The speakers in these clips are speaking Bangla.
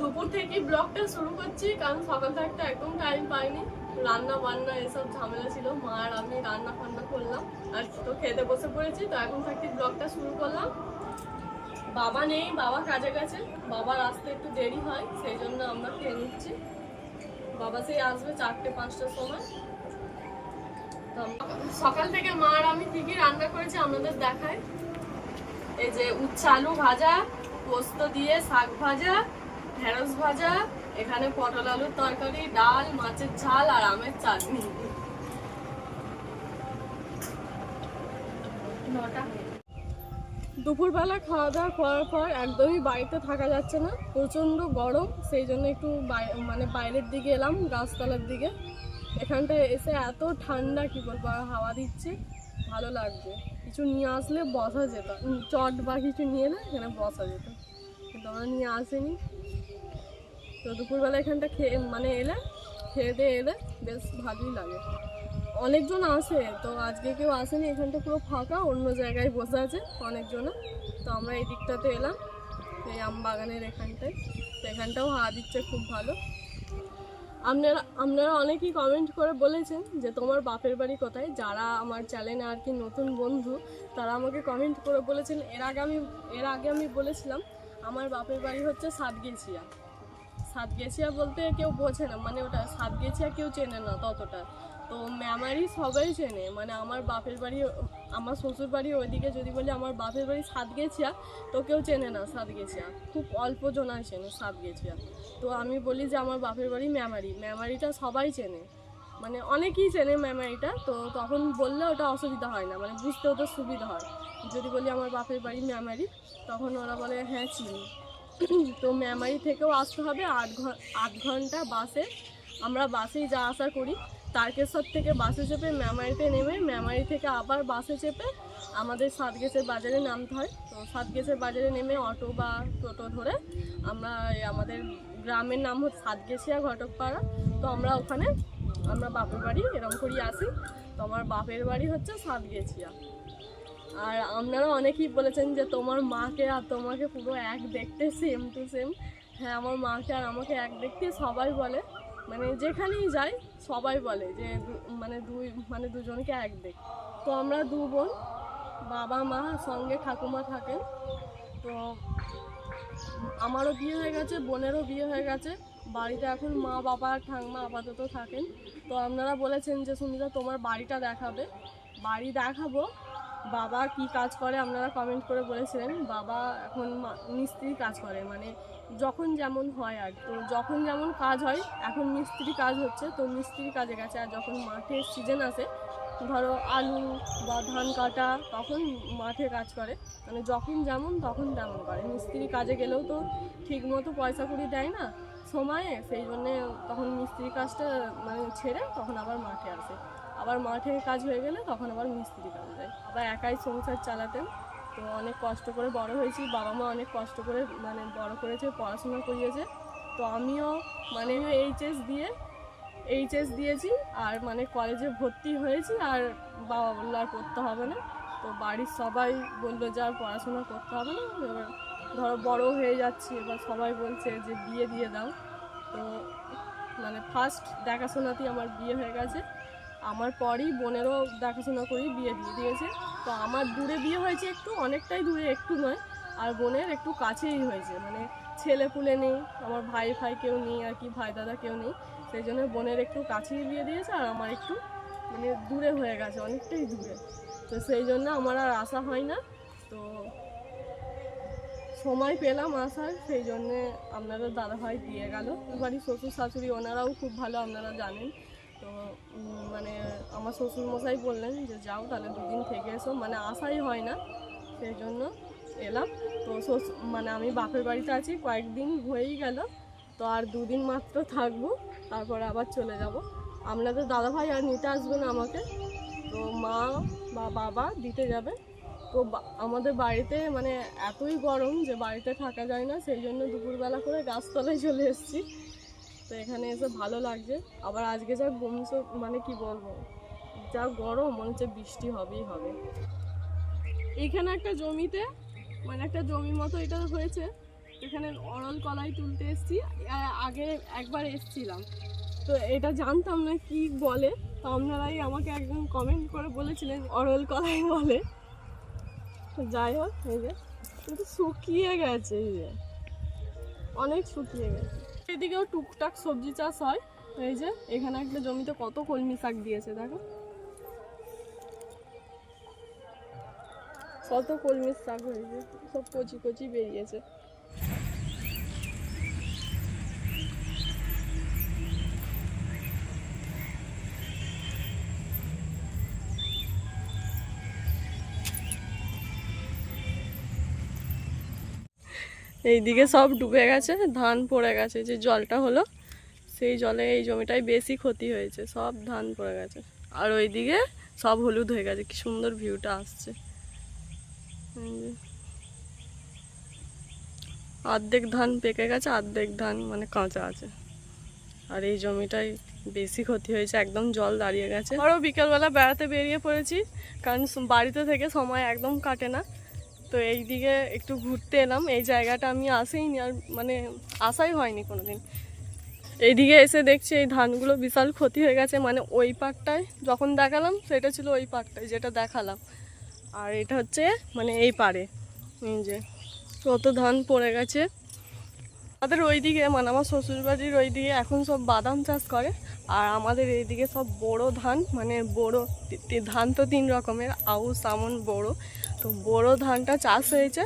দুপুর থেকে ব্লগটা শুরু করছি, কারণ সকাল থাকতে একদম টাইম পাইনি। রান্না বান্না, এসব ঝামেলা ছিল। মা আর আমি রান্না ফান্না করলাম, আর তো খেতে বসে পড়েছি, তো এখন থাকতে ব্লগটা শুরু করলাম। বাবা নেই, বাবা কাজে গেছে। বাবার আসতে একটু দেরি হয়, সেই জন্য আমরা খেয়ে নিচ্ছি। বাবা সেই আসবে চারটে, পাঁচটার সময়। সকাল থেকে মা আর আমি কি কি রান্না করেছি আপনাদের দেখায় এই যে উচ্ছে আলু ভাজা, পোস্ত দিয়ে শাক ভাজা ঢেঁড়স ভাজা, এখানে পটল আলুর তরকারি, ডাল, মাছের ঝাল আর আমের চাটনি। দুপুরবেলা খাওয়া দাওয়া করার পর একদমই বাড়িতে থাকা যাচ্ছে না। প্রচণ্ড গরম, সেই জন্য একটু মানে বাইরের দিকে এলাম, গাছতলার দিকে। এখানটায় এসে এত ঠান্ডা, কি বলব হাওয়া দিচ্ছে, ভালো লাগছে। কিছু নিয়ে আসলে বসা যেত চট বা কিছু নিয়ে এলে এখানে বসা যেত। কিন্তু আমরা নিয়ে আসেনি। তো দুপুরবেলা এখানটা খেয়ে মানে এলে, খেয়ে দিয়ে এলে বেশ ভালোই লাগে। অনেকজন আসে, তো আজকে কেউ আসেনি, এখানটা পুরো ফাঁকা, অন্য জায়গায় বসে আছে অনেকজন। তো আমরা এই দিকটাতে এলাম, এই আম বাগানের এখানটায়। তো এখানটাও হাওয়া দিচ্ছে খুব ভালো। আপনারা আপনারা অনেকেই কমেন্ট করে বলেছেন যে তোমার বাপের বাড়ি কোথায়? যারা আমার চ্যানেলে আর কি নতুন বন্ধু, তারা আমাকে কমেন্ট করে বলেছেন। এর আগে আমি, এর আগে আমি বলেছিলাম, আমার বাপের বাড়ি হচ্ছে সাতগেছিয়া। সাতগেছিয়া বলতে কেউ বোঝে না মানে ওটা সাতগেছিয়া কেউ চেনে না ততটা। তো মেমারি সবাই চেনে মানে আমার বাপের বাড়ি, আমার শ্বশুর বাড়ি ওইদিকে যদি বলি আমার বাপের বাড়ি সাতগেছিয়া, তো কেউ চেনে না সাতগেছিয়া। খুব অল্প জনাই চেনে সাতগেছিয়া। তো আমি বলি যে আমার বাপের বাড়ি মেমারি, মেমারিটা সবাই চেনে। মানে অনেকেই চেনে মেমারিটা, তো তখন বললে ওটা অসুবিধা হয় না মানে বুঝতেও তো সুবিধা হয়। যদি বলি আমার বাপের বাড়ি মেমারি, তখন ওরা বলে হ্যাঁ চিনি। তো মেমারি থেকেও আসতে হবে। আট আট ঘণ্টা বাসে আমরা বাসেই যা আসা করি। তারকেশ্বর থেকে বাসে চেপে মেমারিতে নেমে মেমারি থেকে আবার বাসে চেপে আমাদের সাতগেছের বাজারে নামতে হয়। তো সাতগেছের বাজারে নেমে অটো বা টোটো ধরে আমরা আমাদের গ্রামের নাম হচ্ছে সাতগেছিয়া ঘটকপাড়া। তো আমরা ওখানে আমরা বাপের বাড়ি এরকম করেই আসি। তো আমার বাপের বাড়ি হচ্ছে সাতগেছিয়া। আর আপনারা অনেকেই বলেছেন যে তোমার মাকে আর তোমাকে পুরো এক দেখতে সেম টু সেম হ্যাঁ আমার মাকে আর আমাকে এক দেখতে সবাই বলে। মানে যেখানেই যাই, সবাই বলে যে মানে দুই মানে দুজনকে এক দেখ। তো আমরা দু বোন, বাবা, মা সঙ্গে ঠাকুমা থাকেন। তো আমারও বিয়ে হয়ে গেছে, বোনেরও বিয়ে হয়ে গেছে। বাড়িতে এখন মা, বাবা আর ঠাংমা আপাতত থাকেন। তো আপনারা বলেছেন যে সুমিতা, তোমার বাড়িটা দেখাবে। বাড়ি দেখাবো বাবা কি কাজ করে আপনারা কমেন্ট করে বলেছিলেন। বাবা এখন মিস্ত্রি কাজ করে মানে যখন যেমন হয় আর তো যখন যেমন কাজ হয়, এখন মিস্ত্রি কাজ হচ্ছে, তো মিস্ত্রি কাজে গেছে। আর যখন মাঠের সিজন আসে, ধরো আলু বা ধান কাটা, তখন মাঠে কাজ করে। মানে যখন যেমন, তখন তেমন করে। মিস্ত্রি কাজে গেলেও তো ঠিক মতো পয়সা কড়ি দেয় না সময়ে, সেই জন্যে তখন মিস্ত্রি কাজটা মানে ছেড়ে তখন আবার মাঠে আসে। আবার মাঠে কাজ হয়ে গেলে তখন আবার মিস্ত্রি কাজ যায় আবার একাই সংসার চালাতেন। তো অনেক কষ্ট করে বড় হয়েছি। বাবা মা অনেক কষ্ট করে মানে বড় করেছে, পড়াশোনা করিয়েছে। তো আমিও মানে এইচএস দিয়ে, এইচএস দিয়েছি আর মানে কলেজে ভর্তি হয়েছি আর বাবা বলল আর করতে হবে না। তো বাড়ির সবাই বলল যে আর পড়াশোনা করতে হবে না। এবার ধরো বড় হয়ে যাচ্ছি, এবার সবাই বলছে যে বিয়ে দিয়ে দাও। তো মানে ফার্স্ট দেখাশোনাতেই আমার বিয়ে হয়ে গেছে। আমার পরই বোনেরও দেখাশোনা করি, বিয়ে দিয়ে দিয়েছে। তো আমার দূরে বিয়ে হয়েছে একটু, অনেকটাই দূরে একটু নয়, আর বোনের একটু কাছেই হয়েছে। মানে ছেলে পুলে নেই, আমার ভাই ভাই কেউ নেই, আর কি ভাই দাদা কেউ নেই। সেই জন্য বোনের একটু কাছেই বিয়ে দিয়েছে, আর আমার একটু মানে দূরে হয়ে গেছে, অনেকটাই দূরে। তো সেই জন্য আমার আর আসা হয় না। তো সময় পেলাম আসার, সেই জন্যে আপনাদের দাদাভাই দিয়ে গেল। বাড়ির শ্বশুর শাশুড়ি, ওনারাও খুব ভালো, আপনারা জানেন। তো মানে আমার শ্বশুর মশাই বললেন যে, যাও তাহলে দুদিন থেকে এসো। মানে আসাই হয় না সেই জন্য এলাম। তো মানে আমি বাপের বাড়িতে আছি, কয়েকদিন হয়েই গেল। তো আর দুদিন মাত্র থাকব, তারপরে আবার চলে যাব। আপনাদের দাদাভাই আর নিতে আসবেন আমাকে। তো মা বা বাবা দিতে যাবে। তো আমাদের বাড়িতে মানে এতই গরম যে, বাড়িতে থাকা যায় না। সেই জন্য দুপুরবেলা করে গাছতলায় চলে এসেছি। তো এখানে এসে ভালো লাগছে। আবার আজকে যা বংশ মানে কি বলব, যা গরম, মনে হচ্ছে বৃষ্টি হবেই হবে। এইখানে একটা জমিতে মানে একটা জমি মতো এটা হয়েছে। এখানে অরল কলাই তুলতে এসেছি। আগে একবার এসছিলাম। তো এটা জানতাম না কি বলে। তো আপনারাই আমাকে একদম কমেন্ট করে বলেছিলেন অরল কলাই বলে। যাই হোক, এই যে শুকিয়ে গেছে, এই যে। অনেক শুকিয়ে গেছে। এদিকেও টুকটাক সবজি চাষ হয়। এই যে, এখানে একটা জমিতে কত কলমি শাক দিয়েছে, দেখো। কত কলমির শাক হয়েছে, সব কচি কচি বেরিয়েছে। এইদিকে সব ডুবে গেছে, ধান পড়ে গেছে, যে জলটা হলো, সেই জলে এই জমিটায় বেশি ক্ষতি হয়েছে, সব ধান পড়ে গেছে। আর ওইদিকে সব হলুদ হয়ে গেছে, কি সুন্দর ভিউটা আসছে। অর্ধেক ধান পেকে গেছে, অর্ধেক ধান মানে কাঁচা আছে। আর এই জমিটায় বেশি ক্ষতি হয়েছে, একদম জল দাঁড়িয়ে গেছে। আরও বিকেলবেলা বেড়াতে বেরিয়ে পড়েছি, কারণ বাড়িতে থেকে সময় একদম কাটে না। তো এই দিকে একটু ঘুরতে এলাম। এই জায়গাটা আমি আসেইনি আর মানে আসাই হয়নি কোনো দিন এইদিকে এসে দেখছি এই ধানগুলো বিশাল ক্ষতি হয়ে গেছে। মানে ওই পাটটায় যখন দেখালাম, সেটা ছিল ওই পাটটায় যেটা দেখালাম। আর এটা হচ্ছে মানে এই পারে যে, কত ধান পড়ে গেছে। আমাদের ওইদিকে মানে আমার শ্বশুরবাড়ির ওইদিকে এখন সব বাদাম চাষ করে। আর আমাদের এইদিকে সব বড় ধান মানে বড় ধান তো তিন রকমের, আউশ, আমন বড় তো বড় ধানটা চাষ হয়েছে।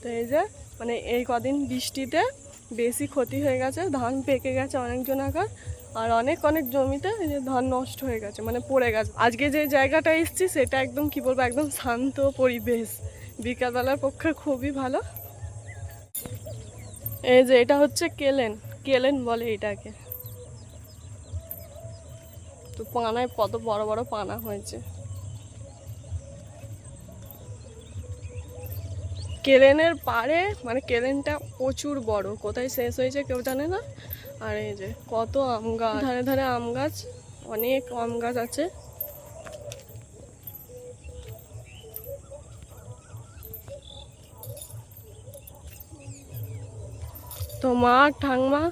তো এই যে মানে এই কদিন বৃষ্টিতে বেশি ক্ষতি হয়ে গেছে, ধান পেকে গেছে অনেকজন আকার, আর অনেক অনেক জমিতে এই যে ধান নষ্ট হয়ে গেছে মানে পড়ে গেছে। আজকে যে জায়গাটা এসছি, সেটা একদম, কি বলব, একদম শান্ত পরিবেশ। বিকালবেলার পক্ষে খুবই ভালো। এই যে, এটা হচ্ছে কেলেন। কেলেন বলে এটাকে। তো পানায় কত বড় বড় পানা হয়েছে। কেলেনের পাড়ে মানে কেলেনটা প্রচুর বড়। কোথায় শেষ হয়েছে কেউ জানে না। আর এই যে, কত আম গাছ। ধারে ধারে আম গাছ, অনেক আম গাছ আছে। তো মা ঠাংমা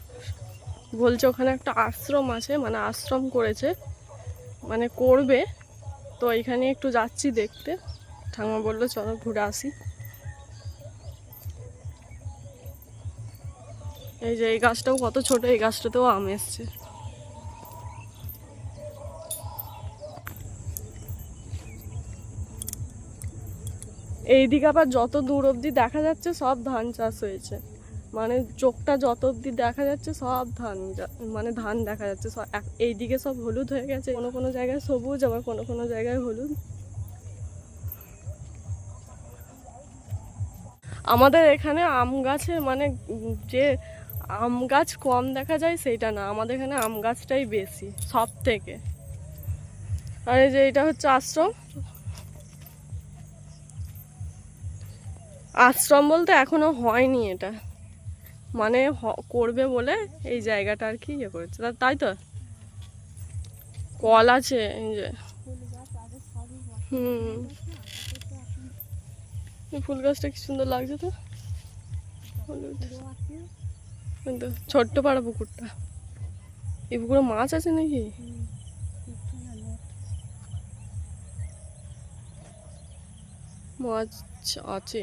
বলছে ওখানে একটা আশ্রম আছে মানে আশ্রম করেছে মানে করবে। তো এখানে একটু যাচ্ছি দেখতে। ঠাংমা বলল, চলো ঘুরে আসি। এই যে এই গাছটাও কত ছোট, এই গাছটাতেও আম এসছে। এইদিকে আবার যত দূর অবধি দেখা যাচ্ছে, সব ধান চাষ হয়েছে। মানে চোখটা যত অবধি দেখা যাচ্ছে সব ধান মানে ধান দেখা যাচ্ছে। সব এইদিকে সব হলুদ হয়ে গেছে। কোনো কোনো জায়গায় সবুজ, আবার কোনো কোনো জায়গায় হলুদ। আমাদের এখানে আম গাছের মানে যে আম গাছ কম দেখা যায় সেইটা না। আমাদের এখানে আম গাছটাই বেশি, সব থেকে। আর এই যে এটা হচ্ছে আশ্রম। আশ্রম বলতে এখনও হয়নি এটা। মানে করবে বলে এই জায়গাটা আর কি ইয়ে করেছে। তাই তো? কল আছে, এই যে। হুম। ফুল গাছটা কি সুন্দর লাগছে তো? হলুদ। এই তো ছোট্ট পাড়া পুকুরটা। এই পুকুরে মাছ আছে নাকি? মাছ আছে।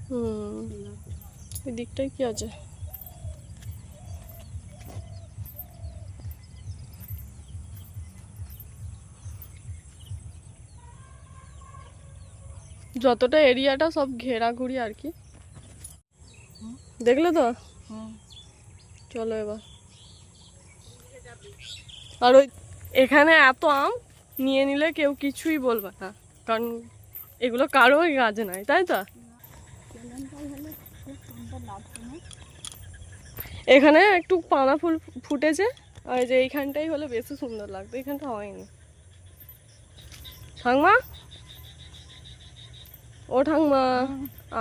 হুম। দিকটায় কি আছে? যতটা এরিয়াটা সব ঘেরাঘুরি আর কি। দেখলে তো? চলো এবার। আর ওই এখানে এত আম নিয়ে নিলে কেউ কিছুই বলবে না। কারণ এগুলো কারোই গাছ নাই তাই তো? এখানে একটু পানা ফুল ফুটেছে। আর যে এইখানটাই হলে বেশি সুন্দর লাগতো, এখানটা হয়নি। ঠাংমা? ও ঠাংমা,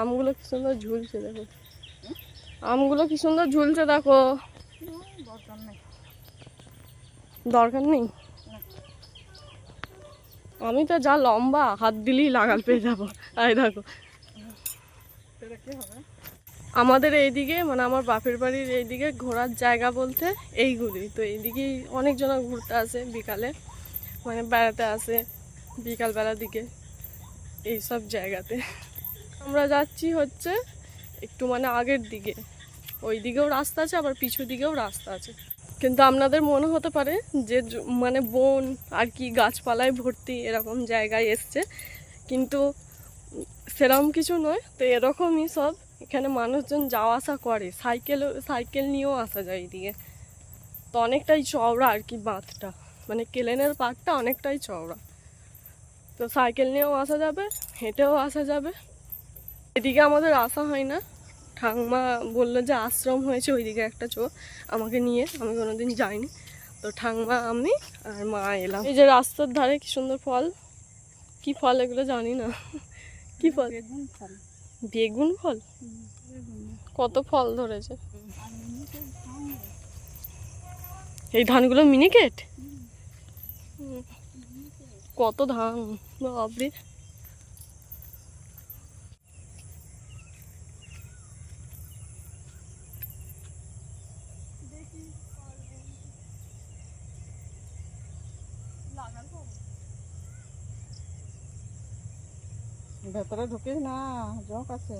আমগুলো কি সুন্দর ঝুলছে দেখো। আমগুলো কি সুন্দর ঝুলছে দেখো। দরকার নেই। আমি তো যা লম্বা, হাত দিলেই লাগাল পেয়ে যাব। আই দেখো। আমাদের এইদিকে মানে আমার বাপের বাড়ির এইদিকে ঘোরার জায়গা বলতে এইগুলি। তো এইদিকেই অনেকজন ঘুরতে আসে বিকালে মানে বেড়াতে আসে বিকালবেলার দিকে এইসব জায়গাতে। আমরা যাচ্ছি হচ্ছে একটু মানে আগের দিকে। ওই দিকেও রাস্তা আছে, আবার পিছু দিকেও রাস্তা আছে। কিন্তু আপনাদের মনে হতে পারে যে মানে বন আর কি গাছপালায় ভর্তি এরকম জায়গায় এসছে। কিন্তু সেরকম কিছু নয়, তো এরকমই সব। এখানে মানুষজন যাওয়া আসা করে, সাইকেল সাইকেল নিয়েও আসা যায় এদিকে। তো অনেকটাই চওড়া আর কি বাঁধটা। মানে কেলেনের পাড়টা অনেকটাই চওড়া। তো সাইকেল নিয়েও আসা যাবে, হেঁটেও আসা যাবে। এদিকে আমাদের আসা হয় না। ঠাংমা বলল যে আশ্রম হয়েছে ওইদিকে একটা চো আমাকে নিয়ে, আমি কোনোদিন যাইনি। তো ঠাংমা আমি আর মা এলাম। এই যে রাস্তার ধারে কি সুন্দর ফল। কি ফল এগুলো জানি না। কি ফল? ফল। বেগুন ফল? কত ফল ধরেছে? এই ধানগুলো মিনিকেট। কত ধান? বাবরে ভেতরে ঢুকিস না জক আছে।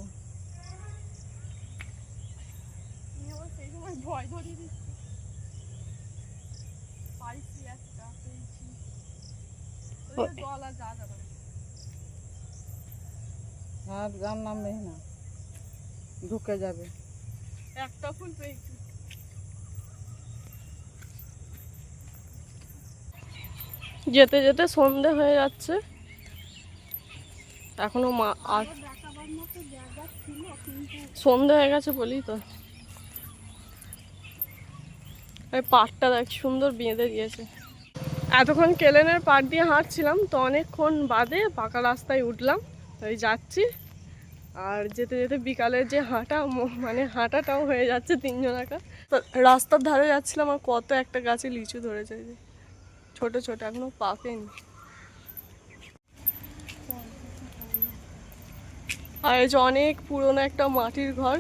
হ্যাঁ যার নাম নেই না ঢুকে যাবে। একটা ফুল পেয়েছি। যেতে যেতে সন্ধে হয়ে যাচ্ছে। এখনও মা সন্ধে হয়ে গেছে বলি তো। এই পাড়টা দেখ, সুন্দর বেঁধে দিয়েছে। এতক্ষণ কেলেনের পাড় দিয়ে হাঁটছিলাম, তো অনেকক্ষণ বাদে পাকা রাস্তায় উঠলাম ওই যাচ্ছি। আর যেতে যেতে বিকালের যে হাঁটা মানে হাঁটাটাও হয়ে যাচ্ছে তিনজন একা তো রাস্তার ধারে যাচ্ছিলাম আর কত একটা গাছে লিচু ধরেছে। ছোট ছোট, এখনও পাকেনি। আর অনেক পুরনো একটা মাটির ঘর।